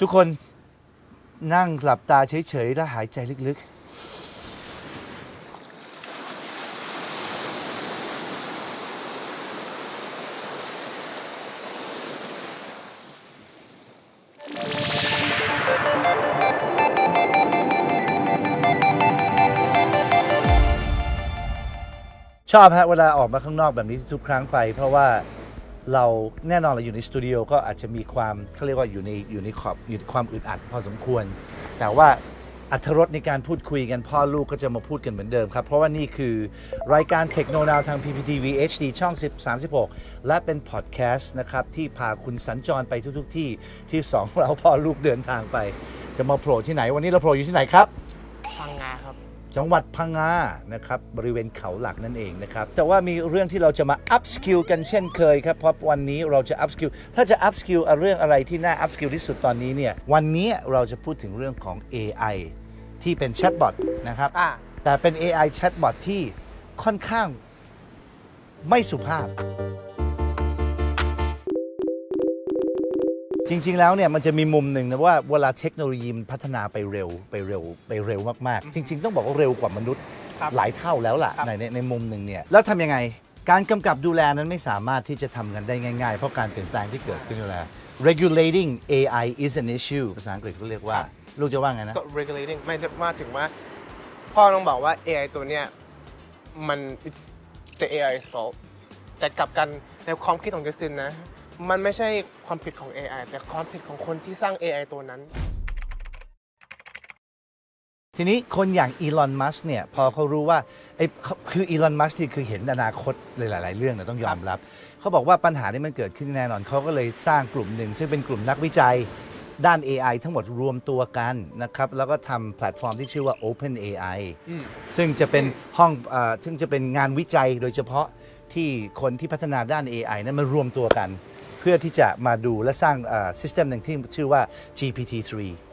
ทุกคนนั่งหลับตาเฉยๆ แล้วหายใจลึกๆ ชอบฮะเวลาออกมาข้างนอกแบบนี้ทุกครั้งไป เพราะว่า เราแน่นอนเราอยู่ในสตูดิโอก็อาจจะมีความเขาเรียกว่าอยู่ในอยู่ในขอบอยู่ความอึดอัดพอสมควร แต่ว่าอัธรสในการพูดคุยกันพ่อลูกก็จะมาพูดกันเหมือนเดิมครับ เพราะว่านี่คือรายการเทคโนโลยีทาง PPTV HD ช่อง 36 และเป็นพอดแคสต์นะครับที่พาคุณสัญจรไปทุกๆที่ที่สองเราพ่อลูกเดินทางไป จะมาโผล่ที่ไหนวันนี้เราโผล่อยู่ที่ไหนครับ พังงาครับ จังหวัดพังงานะครับบริเวณเขาหลักนั่นเองนะครับแต่ว่ามีเรื่องที่เราจะมา up skill กันเช่นเคยครับเพราะวันนี้เราจะ up skill ถ้าจะ up skill เอาเรื่องอะไรที่น่า up skill ที่สุดตอนนี้เนี่ยวันนี้เราจะพูดถึงเรื่องของ AI ที่เป็นแชทบอทนะครับอ่า แต่เป็น AI แชทบอทที่ค่อนข้างไม่สุภาพ จริง ๆ แล้วเนี่ยมันจะมีมุมหนึ่งนะว่าเวลาเทคโนโลยีมันพัฒนาไปเร็วไปเร็วไปเร็วมากๆ จริง ๆ ต้องบอกว่าเร็วกว่ามนุษย์ครับหลายเท่าแล้วล่ะครับในในในมุมหนึ่งเนี่ยแล้วทำยังไง การกำกับดูแลนั้นไม่สามารถที่จะทำกันได้ง่ายๆ เพราะการเปลี่ยนแปลงที่เกิดขึ้นอยู่แล้ว regulating AI is an issue ภาษาอังกฤษเขาเรียกว่า ลูกจะว่าไงนะ ก็ regulating ไม่ได้มาถึงว่าพ่อต้องบอกว่า AI ตัวเนี้ยมัน it's the AI's fault แต่กลับกันในความคิดของจัสตินนะ มันไม่ใช่ความผิดของ AI แต่ความผิดของคนที่สร้าง AI ตัวนั้น ทีนี้คนอย่างอีลอนมัสเนี่ยพอเขารู้ว่าไอ้เขาคืออีลอนมัสที่คือเห็นอนาคตหลาย ๆ เรื่องนะต้องยอมรับ เขาบอกว่าปัญหาที่มันเกิดขึ้นแน่นอนเขาก็เลยสร้างกลุ่มหนึ่ง ซึ่งเป็นกลุ่มนักวิจัยด้าน AI ทั้งหมดรวมตัวกันนะครับ แล้วก็ทำแพลตฟอร์มที่ชื่อว่า Open AI ซึ่งจะเป็นห้องเออซึ่งจะเป็นงานวิจัยโดยเฉพาะที่คนที่พัฒนาด้าน AI นั้นมารวมตัวกัน พื่อที่จะมาดูและสร้างซิสเต็มหนึ่งที่ชื่อว่า GPT-3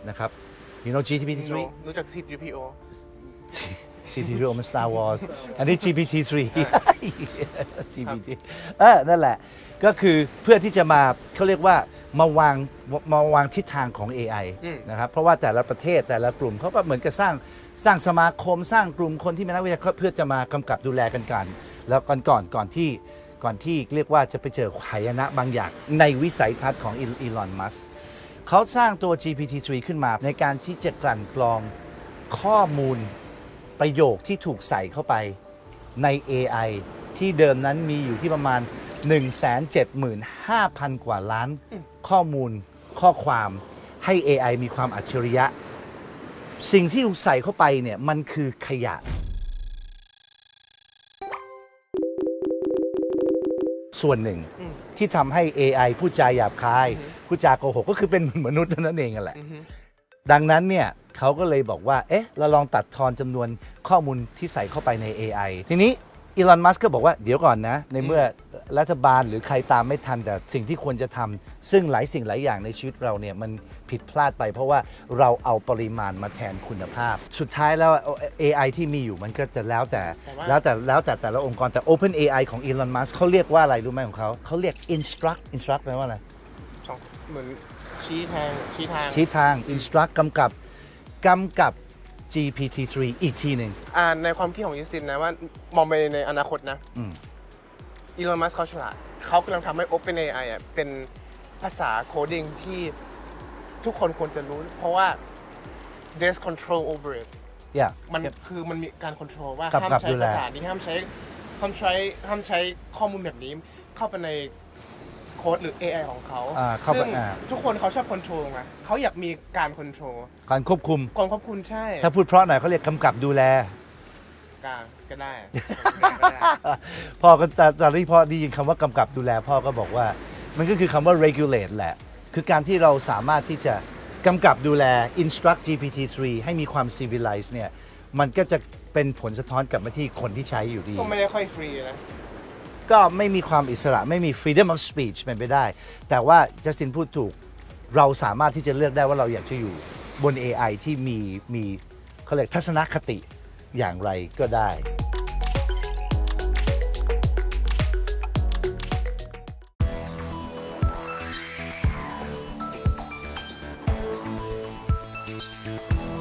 นะครับ you know GPT-3 รู้จัก C3PO CT มัน Star Wars อันนี้ GPT-3 GPT เออนั่นแหละ ก็คือเพื่อที่จะมาเขาเรียกว่ามาวางมาวางทิศทางของ AI อืมนะครับ เพราะว่าแต่ละประเทศแต่ละกลุ่มเขาก็เหมือนกับสร้างสร้างสมาคมสร้างกลุ่มคนที่เป็นนักวิทยาการเพื่อจะมากำกับดูแลกันกันแล้วก่อนก่อนก่อนที่ ก่อนที่เรียกว่าจะไปเจอหายนะบางอย่างในวิสัยทัศน์ของอีลอนมัสเขาสร้างตัว GPT-3 ขึ้นมาในการที่จะกลั่นกรองข้อมูลประโยคที่ถูกใส่เข้าไปใน AI ที่เดิมนั้นมีอยู่ที่ประมาณ 175,000 กว่าล้านข้อมูลข้อความให้ AI มีความอัจฉริยะ สิ่งที่ถูกใส่เข้าไปเนี่ยมันคือขยะ ส่วนหนึ่งที่ทำให้ AI พูดจาหยาบคาย พูดจาโกหกก็คือเป็นเหมือนมนุษย์เท่านั้นเองอะแหละ ดังนั้นเนี่ยเขาก็เลยบอกว่า เอ๊ะ เราลองตัดทอนจำนวนข้อมูลที่ใส่เข้าไปใน AI ทีนี้อีลอนมัสก์ก็บอกว่าเดี๋ยวก่อนนะ ในเมื่อ รัฐบาลหรือใครตามไม่ทันแต่สิ่งที่ควรจะทำซึ่งหลายสิ่งหลายอย่างในชีวิตเราเนี่ยมันผิดพลาดไป เพราะว่าเราเอาปริมาณมาแทนคุณภาพ สุดท้ายแล้ว AI ที่มีอยู่มันก็จะแล้วแต่แต่ว่าแล้วแต่แล้วแต่แต่ละองค์กรแต่ Open AI ของอีลอนมัสก์เขาเรียกว่าอะไรรู้ไหมของเขาเขาเรียก instruct instruct แปลว่าอะไร สองเหมือนชี้ทางชี้ทางชี้ทาง instruct กำกับกำกับ GPT-3 อีกทีหนึ่ง อ่าในความคิดของจัสตินนะว่ามองไปในอนาคตนะอืม อีลอนมัสเขาฉลาดเขากำลังทำให้ OpenAI อะเป็นภาษาโคดิ้งที่ทุกคนควรจะรู้ เพราะว่า there's control over it อย่ามันคือมันมีการควบคุมว่ากับห้ามกับใช้ดูแล ภาษานี้ห้ามใช้ห้ามใช้ห้ามใช้ข้อมูลแบบนี้เข้าไปในโค้ดหรือ AI ของเขาอ่าเข้าไปซึ่งอ่า ทุกคนเขาชอบควบคุมไงเขาอยากมีการควบคุมการควบคุมความควบคุมใช่ถ้าพูดเพราะหน่อยเขาเรียกกำกับดูแล กลาง ก็ได้ พ่อก็ตอนตอนที่พ่อได้ยินคำว่ากำกับดูแลพ่อก็บอกว่า มันก็คือคำว่า regulate แหละ คือการที่เราสามารถที่จะกำกับดูแล instruct GPT-3 ให้มีความ civilize เนี่ย มันก็จะเป็นผลสะท้อนกลับมาที่คนที่ใช้อยู่ดี ก็ไม่ได้ค่อยฟรีนะ ก็ไม่มีความอิสระไม่มี freedom of speech เป็นไปได้ แต่ว่าจัสตินพูดถูกเราสามารถที่จะเลือกได้ว่าเราอยากจะอยู่บน AI ที่มีมีเขาเรียกทัศนคติอย่างไรก็ได้ Thank you.